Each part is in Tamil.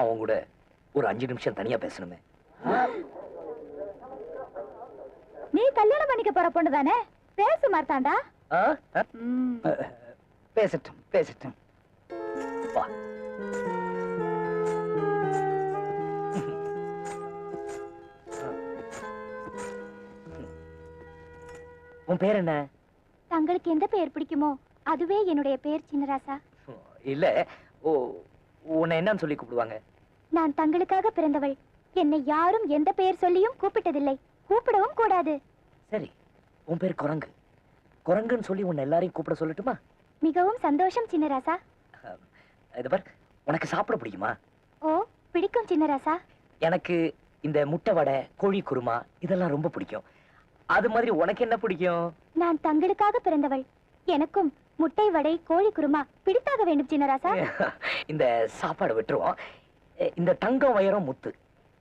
நான் உன் கூட ஒரு அஞ்சு நிமிஷம் தனியா பேசணுமே. நீ கல்யாணம் பண்ணிக்க போற பொண்ணு தானே? பேசு மார்த்தாண்டா. ஆ? ஆ? ம். பேசட்டும் பேசட்டும். வா. உன் பேர் என்ன? தங்களுக்கு எந்த பெயர் பிடிக்குமோ அதுவே என்னுடைய பெயர் சின்னராசா. இல்ல ஓ உன்னை என்னன்னு சொல்லி கூப்பிடுவாங்க. நான் தங்களுக்காக பிறந்தவள். என்னை யாரும் எந்த பெயர் சொல்லியும் கூப்பிட்டதில்லை. கூப்பிடவும் கூடாது. சரி உன் பேர் குரங்கு. குரங்குன்னு சொல்லி உன்னை எல்லாரையும் கூப்பிட சொல்லட்டுமா? மிகவும் சந்தோஷம் சின்னராசா. இது பார் உனக்கு சாப்பிட பிடிக்குமா? ஓ பிடிக்கும் சின்னராசா. எனக்கு இந்த முட்டை வடை கோழி குருமா இதெல்லாம் ரொம்ப பிடிக்கும். அது மாதிரி உனக்கு என்ன பிடிக்கும்? நான் தங்களுக்காக பிறந்தவள். எனக்கும் முட்டை வடை கோழி குருமா பிடித்தாக வேண்டும் சின்னராசா. இந்த சாப்பாடு விட்டுருவோம். இந்த தங்கம் வயரம் முத்து.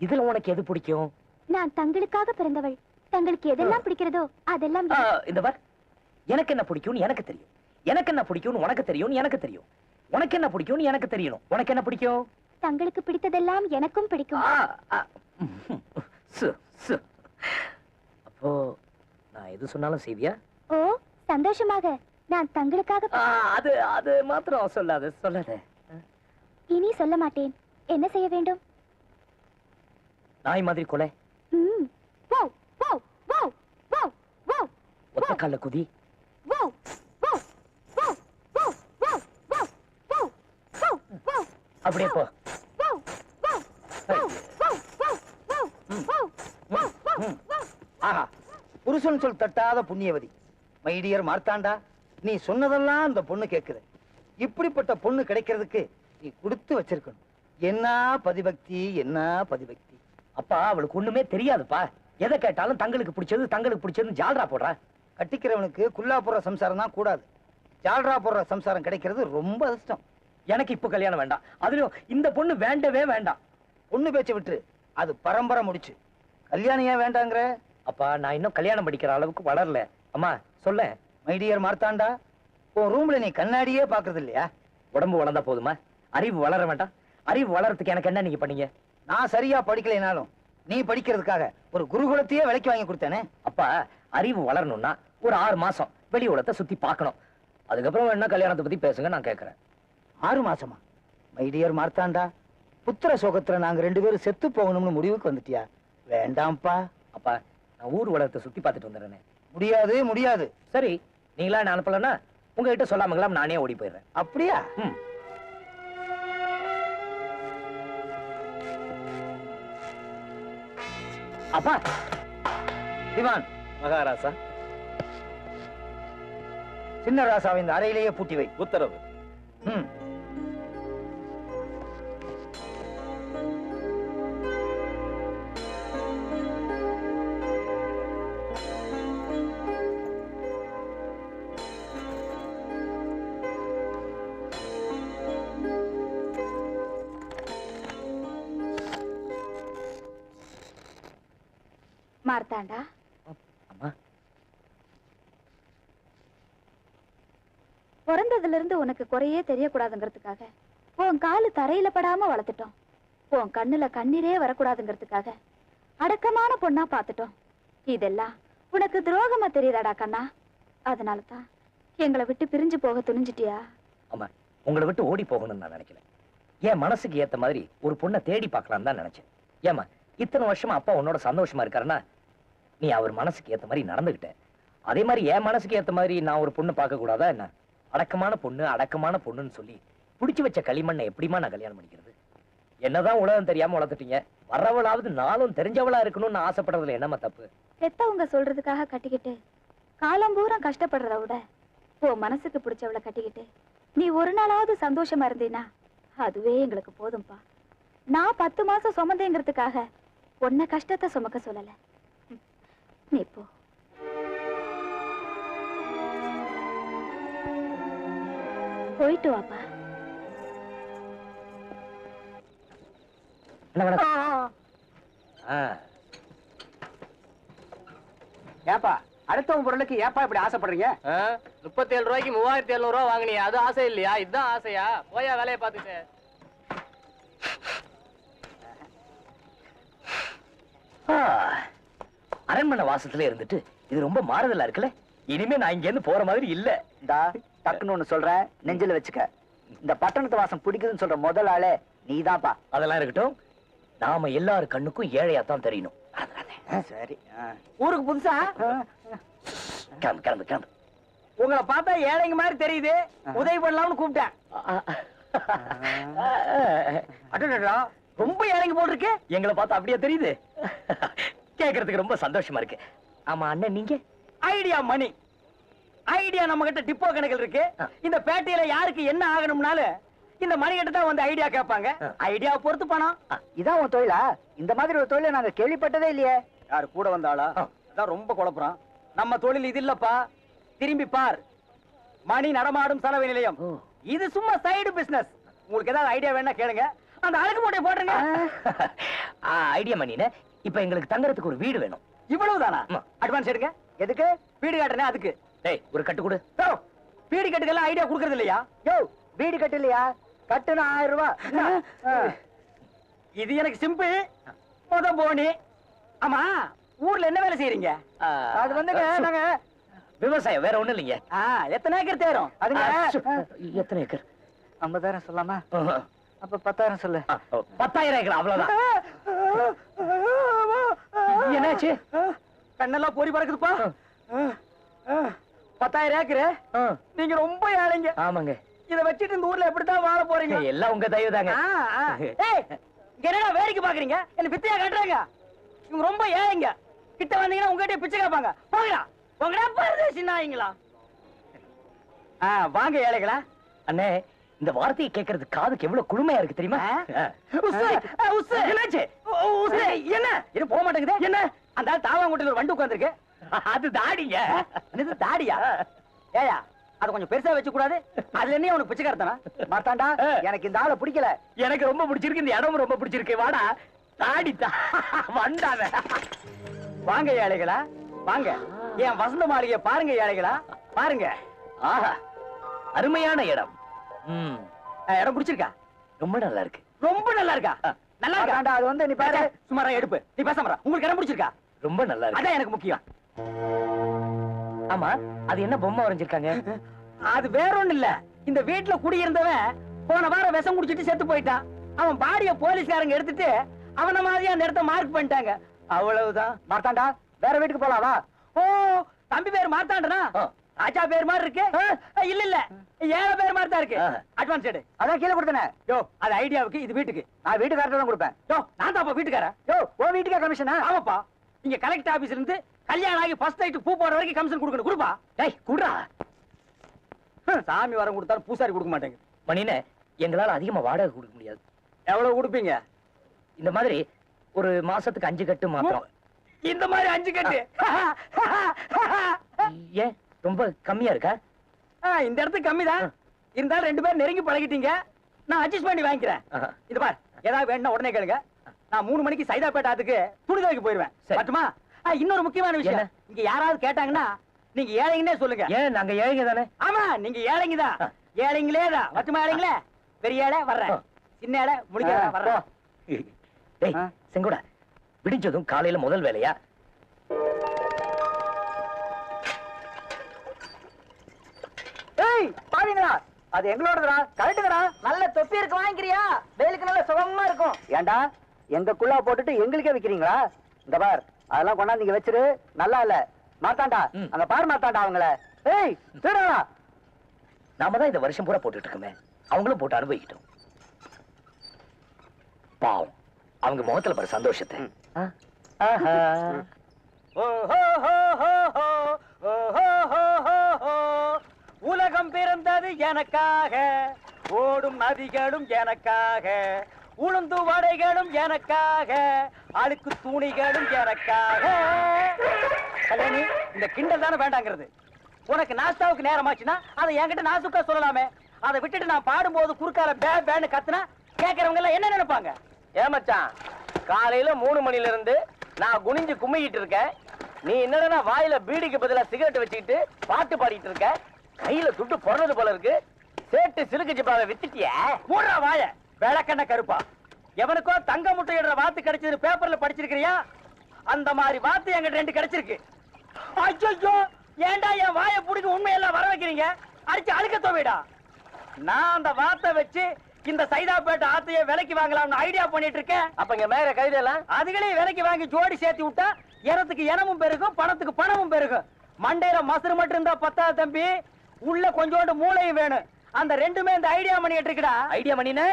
இதுல உனக்கு எது பிடிக்கும்? நான் தங்களுக்காக பிறந்தவள். தங்களுக்கு எதெல்லாம் பிடிக்கிறதோ அதெல்லாம் இந்த பார். எனக்கு என்ன பிடிக்கும்னு எனக்கு தெரியும். எனக்கு என்ன பிடிக்கும்னு உனக்கு தெரியும்னு எனக்கு தெரியும். உனக்கு என்ன பிடிக்கும்னு எனக்கு தெரியணும். உனக்கு என்ன பிடிக்கும்? தங்களுக்கு பிடித்ததெல்லாம் எனக்கும் பிடிக்கும். அப்போ நான் எது சொன்னாலும் செய்வியா? ஓ சந்தோஷமாக. நான் தங்களுக்காக அது அது மாத்திரம் சொல்லாத சொல்லாத. இனி சொல்ல மாட்டேன். என்ன செய்ய வேண்டும் நாய் மாதிரி கொலை ஒத்த கால குதி அப்படியே போ ஆஹா புருஷன் சொல் தட்டாத புண்ணியவதி மைடியர் மார்த்தாண்டா நீ சொன்னதெல்லாம் அந்த பொண்ணு கேட்குது இப்படிப்பட்ட பொண்ணு கிடைக்கிறதுக்கு நீ கொடுத்து வச்சிருக்கணும் என்ன பதிபக்தி என்ன பதிபக்தி? அப்பா அவளுக்கு ஒண்ணுமே தெரியாதுப்பா. எதை கேட்டாலும் தங்களுக்கு பிடிச்சது தங்களுக்கு பிடிச்சதுன்னு ஜால்ரா போடுறா. கட்டிக்கிறவனுக்கு குல்லா போடுற சம்சாரம் தான் கூடாது. ஜால்ரா போடுற சம்சாரம் கிடைக்கிறது ரொம்ப அதிர்ஷ்டம். எனக்கு இப்ப கல்யாணம் வேண்டாம். அதுலயும் இந்த பொண்ணு வேண்டவே வேண்டாம். பொண்ணு பேச்சை விட்டு அது பரம்பரை முடிச்சு. கல்யாணம் ஏன் வேண்டாங்கிற? அப்பா நான் இன்னும் கல்யாணம் படிக்கிற அளவுக்கு வளரல. அம்மா சொல்ல மைடியர் மார்த்தாண்டா உன் ரூம்ல நீ கண்ணாடியே பாக்குறது இல்லையா உடம்பு வளர்ந்தா போதுமா? அறிவு வளர வேண்டாம். அறிவு வளர்றதுக்கு எனக்கு என்ன நீங்க பண்ணீங்க? நான் சரியா படிக்கலைனாலும் நீ படிக்கிறதுக்காக ஒரு குருகுலத்தையே விலைக்கு வாங்கி கொடுத்தேனே. அப்பா அறிவு வளரணும்னா ஒரு ஆறு மாசம் வெளி உலகத்தை சுத்தி பார்க்கணும். அதுக்கப்புறம் என்ன கல்யாணத்தை பத்தி பேசுங்க நான் கேட்கறேன் ஆறு மாசமா? மைடியர் மார்த்தாண்டா புத்திர சோகத்துல நாங்க ரெண்டு பேரும் செத்து போகணும்னு முடிவுக்கு வந்துட்டியா? வேண்டாம்ப்பா. அப்பா நான் ஊர் உலகத்தை சுத்தி பார்த்துட்டு வந்துடுறேனே. முடியாது முடியாது. சரி நீங்களா என்ன அனுப்பலன்னா உங்ககிட்ட சொல்லாமங்களாம் நானே ஓடி போயிடுறேன். அப்படியா? ம். அப்பா. திவான் மகாராசா. சின்ன ராசாவை இந்த அறையிலேயே பூட்டி வை. உத்தரவு. ம். மார்த்தாண்டா அம்மா பிறந்ததுல இருந்து உனக்கு குறையே தெரியக்கூடாதுங்கிறதுக்காக உன் காலு தரையில படாம வளர்த்துட்டோம் உன் கண்ணுல கண்ணீரே வரக்கூடாதுங்கிறதுக்காக அடக்கமான பொண்ணா பார்த்துட்டோம் இதெல்லாம் உனக்கு துரோகமா தெரியுதாடா கண்ணா அதனால தான் எங்களை விட்டு பிரிஞ்சு போக துணிஞ்சிட்டியா ஆமா உங்களை விட்டு ஓடி போகணும்னு நான் நினைக்கல என் மனசுக்கு ஏத்த மாதிரி ஒரு பொண்ணை தேடி பார்க்கலாம் தான் நினைச்சேன் ஏமா இத்தனை வருஷமா அப்பா உன்னோட சந்தோஷமா இருக்காருன்னா நீ அவர் மனசுக்கு ஏத்த மாதிரி நடந்துகிட்ட. அதே மாதிரி என் மனசுக்கு ஏத்த மாதிரி நான் ஒரு பொண்ணு பார்க்க கூடாதா என்ன? அடக்கமான பொண்ணு அடக்கமான பொண்ணுன்னு சொல்லி புடிச்சு வச்ச களிமண்ணை எப்படிமா நான் கல்யாணம் பண்ணிக்கிறது? என்னதான் உலகம் தெரியாம வளர்த்துட்டீங்க. வர்றவளாவது நாளும் தெரிஞ்சவளா இருக்கணும்னு ஆசைப்படுறதுல என்னமா தப்பு? பெத்தவங்க சொல்றதுக்காக கட்டிக்கிட்டு காலம் பூரா கஷ்டப்படுறத விட உன் மனசுக்கு பிடிச்சவளை கட்டிக்கிட்டு நீ ஒரு நாளாவது சந்தோஷமா இருந்தீனா அதுவே எங்களுக்கு போதும்பா. நான் பத்து மாசம் சுமந்தேங்கிறதுக்காக உன்ன கஷ்டத்தை சுமக்க சொல்லல. நீ போ. போயிட்டு வாப்பா. ஏப்பா அடுத்தவங்க பொருளுக்கு ஏப்பா இப்படி ஆசைப்படுறீங்க? முப்பத்தி ஏழு ரூபாய்க்கு மூவாயிரத்தி எழுநூறு ரூபா வாங்கினியா அது ஆசை இல்லையா? இதுதான் ஆசையா? போயா வேலையை பார்த்துட்டு. Ah. அரண்மனை வாசத்துல இருந்துட்டு இது ரொம்ப மாறுதலா இருக்குல்ல? இனிமே நான் இங்க இருந்து போற மாதிரி இல்ல. இந்தா டக்குன்னு ஒண்ணு சொல்றேன். நெஞ்சில வச்சுக்க. இந்த பட்டணத்து வாசம் பிடிக்குதுன்னு சொல்ற முதல் ஆளே நீதான்ப்பா. அதெல்லாம் இருக்கட்டும். நாம எல்லாரு கண்ணுக்கும் ஏழையா தான் தெரியணும் அதனால சரி ஊருக்கு புதுசா? கிளம்பு கிளம்பு கிளம்பு. உங்களை பார்த்தா ஏழைங்க மாதிரி தெரியுது. உதவி பண்ணலாம்னு கூப்பிட்டேன். அடடா ரொம்ப ஏழைங்க போட்டிருக்கு எங்களை பார்த்தா அப்படியே தெரியுது? கேக்குறதுக்கு ரொம்ப சந்தோஷமா இருக்கு. ஆமா அண்ணன் நீங்க? ஐடியா மணி ஐடியா நம்ம கிட்ட டிப்போ கணக்கில் இருக்கு. இந்த பேட்டையில யாருக்கு என்ன ஆகணும்னாலும் இந்த மணி கிட்ட தான் வந்து ஐடியா கேட்பாங்க. ஐடியா பொறுத்து பணம். இதான் உன் தொழிலா? இந்த மாதிரி ஒரு தொழிலை நாங்க கேள்விப்பட்டதே இல்லையே. யாரு கூட வந்தாளா. அதான் ரொம்ப குழப்பறான். நம்ம தொழில் இது இல்லப்பா. திரும்பி பார். மணி நடமாடும் சலவை நிலையம். இது சும்மா சைடு பிசினஸ் உங்களுக்கு ஏதாவது ஐடியா வேணா கேளுங்க. அந்த அழகு மூட்டையை போட்டுருங்க. ஐடியா மணினே இப்ப எங்களுக்கு தங்கறதுக்கு ஒரு வீடு வேணும். இவ்வளவுதானா. அட்வான்ஸ் எடுங்க. எதுக்கு? வீடு காட்டுறேன் அதுக்கு. டேய் ஒரு கட்டு கொடு. யோ, வீடு கட்டுக்கெல்லாம் ஐடியா கொடுக்கறது இல்லையா? யோ வீடு கட்டு இல்லையா? கட்டுனா ஆயிரம் ரூபாய். இது எனக்கு சிம்பிள் முத போனி. ஆமா ஊர்ல என்ன வேலை செய்யறீங்க அது வந்துங்க சு- நாங்க. விவசாயம் வேற ஒண்ணும் இல்லைங்க. எத்தனை ஏக்கர் தேரும்? அதுங்க. எத்தனை ஏக்கர்? ஐம்பதாயிரம் சொல்லாமா. அப்ப பத்தாயிரம் சொல்லு. ஓ, பத்தாயிரம் ஏக்கர் அவ்வளவுதான். என்னாச்சு? கண்ணெல்லாம் பொறி பறக்குதுப்பா. பத்தாயிரம் ஏக்கரு. நீங்க ரொம்ப ஏழைங்க. ஆமாங்க. இத வச்சுட்டு இந்த ஊர்ல எப்படித்தான் வாழ போறீங்க? எல்லாம் உங்க தயவு தாங்க. என்னடா வேடிக்கை பாக்குறீங்க? என்ன பிச்சையா காட்டுறாங்க? இவங்க ரொம்ப ஏழைங்க. கிட்ட வந்தீங்கன்னா உங்ககிட்ட பிச்சை கேட்பாங்க. போங்கடா. போங்கடா பரதேசி நாய்ங்களா. வாங்க ஏழைகளா. அண்ணே இந்த வார்த்தையை கேட்கறது காதுக்கு எவ்வளவு குளுமையா இருக்கு தெரியுமா. என்னாச்சு என்ன? இது போக மாட்டேங்குது. என்ன? அந்த ஆள் தாவாங்குட்டில ஒரு வண்டு உட்கார்ந்திருக்கு. அது தாடிங்க. என்னது தாடியா? ஏயா அத கொஞ்சம் பெருசா வச்சு கூடாது அதுல என்ன உனக்கு பிச்சைக்காரத்தனா மாத்தாண்டா எனக்கு இந்த ஆளை பிடிக்கல. எனக்கு ரொம்ப பிடிச்சிருக்கு இந்த இடமும் ரொம்ப பிடிச்சிருக்கு. வாடா. தாடி தா வந்தாவ வாங்க ஏழைகளா. வாங்க. என் வசந்த மாளிகைய பாருங்க ஏழைகளா. பாருங்க. ஆஹா. அருமையான இடம். இடம் பிடிச்சிருக்கா? ரொம்ப நல்லா இருக்கு ரொம்ப நல்லா இருக்கா நல்லா இருக்கா அது வந்து நீ பாரு. சுமாரா எடுப்பு. நீ பேச மாட்டா உங்களுக்கு இடம் பிடிச்சிருக்கா? ரொம்ப நல்லா இருக்கு அதான் எனக்கு முக்கியம். ஆமா அது என்ன பொம்மை வரைஞ்சிருக்காங்க? அது வேற ஒண்ணு இல்ல இந்த வீட்டுல குடியிருந்தவன் போன வாரம் விஷம் குடிச்சிட்டு செத்து போயிட்டான். அவன் பாடிய போலீஸ்காரங்க எடுத்துட்டு அவன மாதிரியா அந்த இடத்த மார்க் பண்ணிட்டாங்க. அவ்வளவுதான். மாத்தாண்டா வேற வீட்டுக்கு போலாம் வா ஓ தம்பி பேர் மாத்தாண்டனா ஆ. ராஜா பேர் மாதிரி இருக்கு? இல்ல இல்ல. ஏழை பேர் மாதிரி தான் இருக்கு. அட்வான்ஸ் எடு. அதான் கீழே கொடுத்தனே. யோ அது ஐடியாவுக்கு இது வீட்டுக்கு. நான் வீட்டுக்காரர்ட்ட தான் கொடுப்பேன். யோ நான் தான்ப்பா வீட்டுக்காரன் யோ உன் வீட்டுக்கே கமிஷனா ஆமாப்பா. இங்க கலெக்டர் ஆபீஸ்ல இருந்து கல்யாணம் ஆகி ஃபர்ஸ்ட் நைட் பூ போற வரைக்கும் கமிஷன் கொடுக்கணும். கொடுப்பா. டேய் குடுறா. ஹம், சாமி வரம் கொடுத்தாலும் பூசாரி கொடுக்க மாட்டேங்குது. மணினே எங்களால அதிகமா வாடகை கொடுக்க முடியாது. எவ்வளவு கொடுப்பீங்க? இந்த மாதிரி ஒரு மாசத்துக்கு அஞ்சு கட்டு மாத்திரம். இந்த மாதிரி அஞ்சு கட்டு. ஏன்? ரொம்ப கம்மியா இருக்கா? இந்த இடத்துக்கு கம்மிதான். இருந்தாலும் ரெண்டு பேரும் நெருங்கி பழகிட்டீங்க. நான் அட்ஜஸ்ட் பண்ணி வாங்கிக்கிறேன். இது பார் ஏதாவது வேணும்னா உடனே கேளுங்க. நான் மூணு மணிக்கு சைதாப்பேட்டை அதுக்கு துணி துவைக்க போயிருவேன். பட்டுமா? இன்னொரு முக்கியமான விஷயம்? இங்க யாராவது கேட்டாங்கன்னா நீங்க ஏழைங்கன்னே சொல்லுங்க. ஏன்? நாங்க ஏழைங்க தானே? ஆமா நீங்க ஏழைங்க தான். ஏழைங்களே தான். மட்டுமா ஏழைங்களே? பெரிய ஏழை வர்றேன். சின்ன ஏழை முடிக்கிறேன் வர்றேன். செங்கோடா விடிஞ்சதும் காலையில முதல் வேலையா? ஏய் பாருங்களா அது எங்களோடதுடா. கரெக்டுங்கடா. நல்ல தொப்பி இருக்கு வாங்கிக்கிறியா? வேலுக்கு நல்ல சுகமா இருக்கும். ஏண்டா எங்க குள்ளா போட்டுட்டு எங்களுக்கே விக்கிறீங்களா? இந்த பார் அதெல்லாம் கொண்டாந்து இங்க வச்சிரு. நல்லா இல்ல. மாத்தாண்டா. அங்க பாரு மாத்தாண்டா அவங்கள. ஏய் திருடா. நாம தான் இந்த வருஷம் பூரா போட்டுட்டு இருக்கோமே. அவங்களும் போட்டு அனுபவிக்கிட்டோம். பாவம். அவங்க முகத்துல பாரு சந்தோஷத்தை. ஆ? ஆஹா. ஓ ஹோ ஹோ ஹோ ஹோ, ஓ ஹோ ஹோ ஹோ ஹோ. உலகம் பிறந்தது எனக்காக. ஓடும் நதிகளும் எனக்காக. உளுந்து வடைகளும் எனக்காக. அழுக்கு துணிகளும் எனக்காக. கல்யாணி இந்த கிண்டல் தானே வேண்டாங்கிறது. உனக்கு நாஸ்தாவுக்கு நேரமாச்சுன்னா அதை என்கிட்ட நாசுக்கா சொல்லலாமே. அதை விட்டுட்டு நான் பாடும்போது குறுக்கால பே பேன்னு கத்துனா கேட்கறவங்க எல்லாம் என்ன நினைப்பாங்க? ஏமச்சான் காலையில மூணு மணில இருந்து நான் குனிஞ்சு கும்மிக்கிட்டு இருக்கேன். நீ என்னடா வாயில பீடிக்கு பதிலா சிகரெட் வச்சுக்கிட்டு பாட்டு பாடிட்டு இருக்க? கையில துட்டு பொறது போல இருக்கு. சேட்டு சிலுக்கு ஜிப்பாவை வித்துட்டிய. மூடுறா வாய. விளக்கண்ண கருப்பா. எவனுக்கோ தங்க முட்டையிடுற வாத்து கிடைச்சது பேப்பர்ல படிச்சிருக்கிறியா? அந்த மாதிரி வார்த்தை எங்கிட்ட ரெண்டு கிடைச்சிருக்கு. ஐயோ ஏன்டா என் வாயை புடிக்க உண்மையெல்லாம் வர வைக்கிறீங்க? அடிச்சு அழுக்க தோவிடா. நான் அந்த வார்த்தை வச்சு இந்த சைதாப்பேட்டை ஆத்தைய விலைக்கு வாங்கலாம்னு ஐடியா பண்ணிட்டு இருக்கேன் அப்ப இங்க மேல கைதெல்லாம் அதுகளே விலைக்கு வாங்கி ஜோடி சேர்த்து விட்டா இனத்துக்கு இனமும் பெருகும் பணத்துக்கு பணமும் பெருகும். மண்டையில மசுறு மட்டும் இருந்தா பத்தாது தம்பி. உள்ள கொஞ்சோண்டு மூளையும் வேணும். அந்த ரெண்டுமே இந்த ஐடியா பண்ணிட்டு இருக்குடா ஐடியா பண்ணினே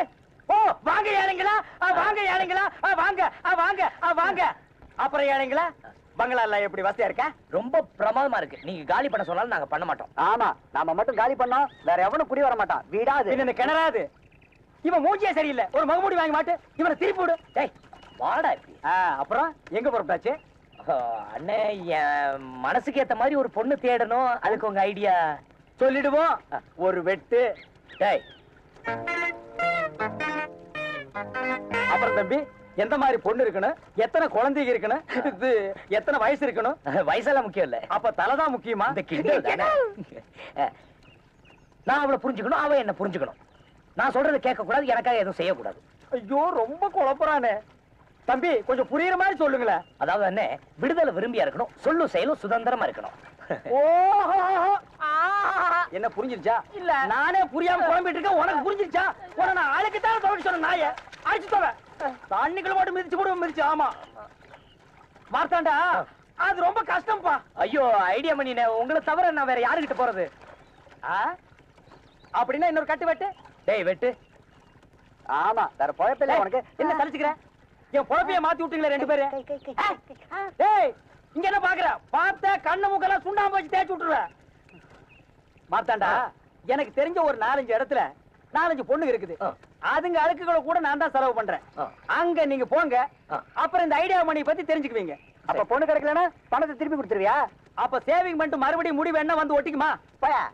ஓ வாங்க ஏழைங்களா வாங்க ஏழைங்களா வாங்க வாங்க வாங்க. அப்புறம் ஏழைங்களா பங்களா எல்லாம் எப்படி வசதியா இருக்கா? ரொம்ப பிரமாதமா இருக்கு. நீங்க காலி பண்ண சொன்னாலும் நாங்க பண்ண மாட்டோம். ஆமா நாம மட்டும் காலி பண்ணோம். வேற எவனும் குடி வர மாட்டான். வீடாது. இந்த கிணறாது. இவன் மூஞ்சியே சரியில்லை. ஒரு மகமூடி வாங்கி மாட்டு இவனை திருப்பி விடு. டேய் வாடா இப்படி. ஆ, அப்புறம் எங்க புறப்பட்டாச்சு அண்ணே என் மனசுக்கு ஏத்த மாதிரி ஒரு பொண்ணு தேடணும். அதுக்கு உங்க ஐடியா சொல்லிடுவோம். ஒரு வெட்டு. டேய் அப்புறம் தம்பி எந்த மாதிரி பொண்ணு இருக்கணும்? எத்தனை குழந்தைங்க இருக்கணும்? இது எத்தனை வயசு இருக்கணும்? வயசெல்லாம் முக்கியம் இல்ல. அப்ப தலைதான் முக்கியமா? இந்த கிண்டல் தானே? நான் அவளை புரிஞ்சுக்கணும் அவ என்ன புரிஞ்சுக்கணும். நான் சொல்றதை கேட்க கூடாது எனக்காக எதுவும் செய்யக்கூடாது. ஐயோ ரொம்ப குழப்பறானே. தம்பி கொஞ்சம் புரியுற மாதிரி சொல்லுங்களேன். அதாவது அண்ணே விடுதலை விரும்பியா இருக்கணும் சொல்லும் செயலும் சுதந்திரமா இருக்கணும். என்ன புரிஞ்சிருச்சா? இல்ல. நானே புரியாம குழம்பிட்டு இருக்கேன். உனக்கு புரிஞ்சிருச்சா? உன நான் ஆளுக்கு தான் துவைக்க சொன்ன நாய. அடிச்சு தோவ தண்ணிக்குள்ள மட்டும் மிதிச்சு கூட மிதிச்சு. ஆமா. மார்த்தாண்டா அது ரொம்ப கஷ்டம்ப்பா. ஐயோ ஐடியா பண்ணினே உங்களை தவிர நான் வேற யாருகிட்ட போறது? ஆ? அப்படின்னா இன்னொரு கட்டு வெட்டு. டேய் வெட்டு. ஆமா வேற பொழப்பில்ல உனக்கு. என்ன சலிச்சுக்கிற என் பொழப்பைய மாத்தி விட்டீங்களே ரெண்டு பேரு டேய். இங்க என்ன பாக்குற? பார்த்த கண்ணு மூக்கெல்லாம் சுண்ணாம்பு வச்சு தேய்ச்சி விட்டுருவேன் மார்த்தாண்டா எனக்கு தெரிஞ்ச ஒரு நாலஞ்சு இடத்துல நாலஞ்சு பொண்ணுங்க இருக்குது. அதுங்க அழுக்குகளை கூட நான் தான் செலவு பண்றேன். அங்க நீங்க போங்க. அப்புறம் இந்த ஐடியா மணி பத்தி தெரிஞ்சுக்குவீங்க. அப்ப. பொண்ணு கிடைக்கலனா பணத்தை திருப்பி கொடுத்துருவியா? அப்ப சேவிங் பண்ணிட்டு மறுபடியும் முடி வேணா வந்து ஒட்டிக்குமா?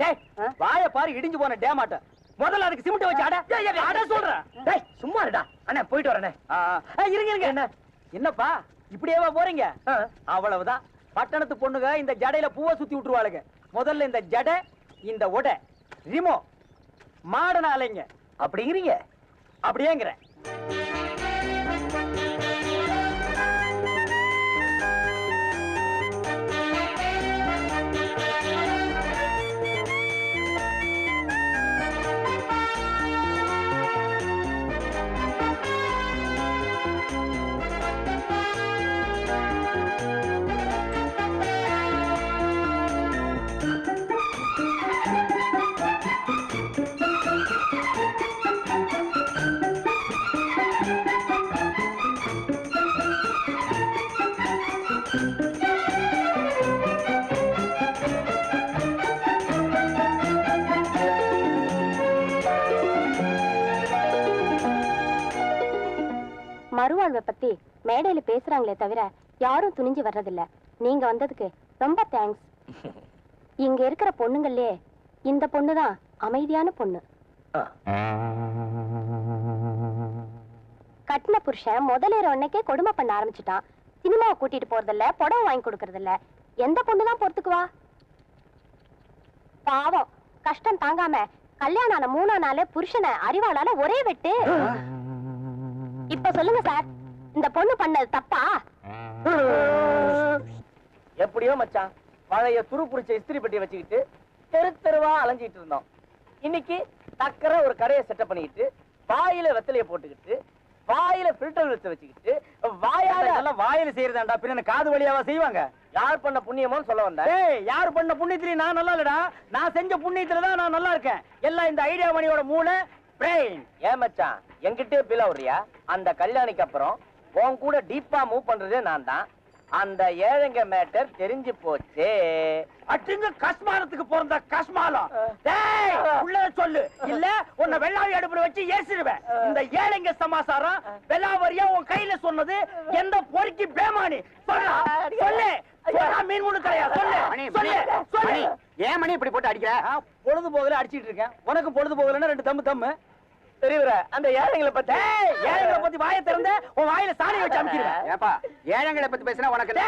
டேய் வாய பாரு இடிஞ்சு போன டேமாட்ட முதல்ல அதுக்கு சிமெண்ட் வச்சு அட. அட சொல்றேன் டேய் சும்மா இருடா. அண்ணே போயிட்டு வரேனே இருங்க இருங்க. என்ன? என்னப்பா? இப்படியேவா போறீங்க? ஆ. அவ்வளவுதான். பட்டணத்து பொண்ணுங்க இந்த ஜடையில பூவை சுத்தி விட்டுருவாளுங்க. முதல்ல இந்த ஜடை இந்த உடை. ரிமோ மாடன அலைங்க. அப்படிங்கிறீங்க? அப்படியேங்கிறேன். பத்தி மேடையில பேசுறாங்களே தவிர யாரும் துணிஞ்சு வர்றதில்ல. நீங்க வந்ததுக்கு ரொம்ப தேங்க்ஸ் இங்க இருக்கிற பொண்ணுங்களே இந்த பொண்ணு தான் அமைதியான பொண்ணு. கட்டின புருஷன் முதலேற உடனேக்கே கொடுமை பண்ண ஆரம்பிச்சுட்டான். சினிமாவை கூட்டிட்டு போறதில்ல புடவை வாங்கி கொடுக்கறதில்ல. எந்த பொண்ணு தான் பொறுத்துக்குவா? பாவம். கஷ்டம் தாங்காம கல்யாணம் ஆன மூணா நாள் புருஷனை அறிவாளால ஒரே வெட்டு. இப்ப சொல்லுங்க சார். இந்த பொண்ணு பண்ணது தப்பா? எப்படியோ மச்சான் பழைய துரு புடிச்ச இஸ்திரி பெட்டியை வச்சுக்கிட்டு தெரு தெருவா அலைஞ்சிட்டு இருந்தோம். இன்னைக்கு டக்கர ஒரு கடையை செட்டப் பண்ணிக்கிட்டு வாயில வெத்தலைய போட்டுக்கிட்டு வாயில ஃபில்டர் வச்சு வச்சுக்கிட்டு வாயால அதெல்லாம் வாயில செய்யறதாண்டா பின்ன காது வழியாவா செய்வாங்க? யார் பண்ண புண்ணியமோன்னு சொல்ல வந்தேன். டேய் யார் பண்ண புண்ணியத்திலயும் நான் நல்லா இல்லடா. நான் செஞ்ச புண்ணியத்துல தான் நான் நல்லா இருக்கேன். எல்லாம் இந்த ஐடியா மணியோட மூளை பிரெயின் ஏன் மச்சான் என்கிட்டயே பில விடுறியா? அந்த கல்யாணிக்கு அப்புறம் உன் கூட டீப்பா மூவ் பண்றதே நான் தான் அந்த ஏழைங்க மேட்டர் தெரிஞ்சு போச்சு. அட்டுங்க கஸ்மாலத்துக்கு பிறந்த கஸ்மாலம் டேய் உள்ள சொல்லு. இல்ல உன்னை வெள்ளாவி அடுப்புல வச்சு ஏசிடுவேன். இந்த ஏழைங்க சமாசாரம் வெள்ளாவரியா உன் கையில சொன்னது எந்த பொறுக்கி பேமானி? சொல்லு. சொல்லு. மீன் முழு கரையா? சொல்லு. சொல்லு. சொல்லு. ஏன் மணி இப்படி போட்டு அடிக்கிற? பொழுது போகல அடிச்சிட்டு இருக்கேன். உனக்கு பொழுது போகலன்னா ரெண்டு தம்மு தம்மு தெரியுற அந்த ஏழைங்களை பத்தி. ஏழைங்களை பத்தி வாயை திறந்த உன் வாயில சாணி வச்சு அமுக்கிடுவேன் ஏப்பா ஏழைங்களை பத்தி பேசினா உனக்கு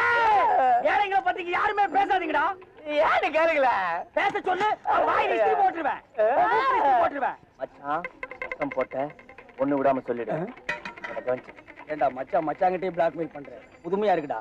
ஏழைங்களை பத்தி யாருமே பேசாதீங்கடா. ஏன்னு கேளுங்களேன் பேச சொல்லு வாயில இஸ்திரி போட்டுருவேன். போட்டுருவேன். மச்சான் சத்தம் போட்ட ஒண்ணு விடாம சொல்லிடு. ஏண்டா மச்சான் மச்சாங்கிட்டே பிளாக்மெயில் பண்ற. புதுமையா இருக்குடா.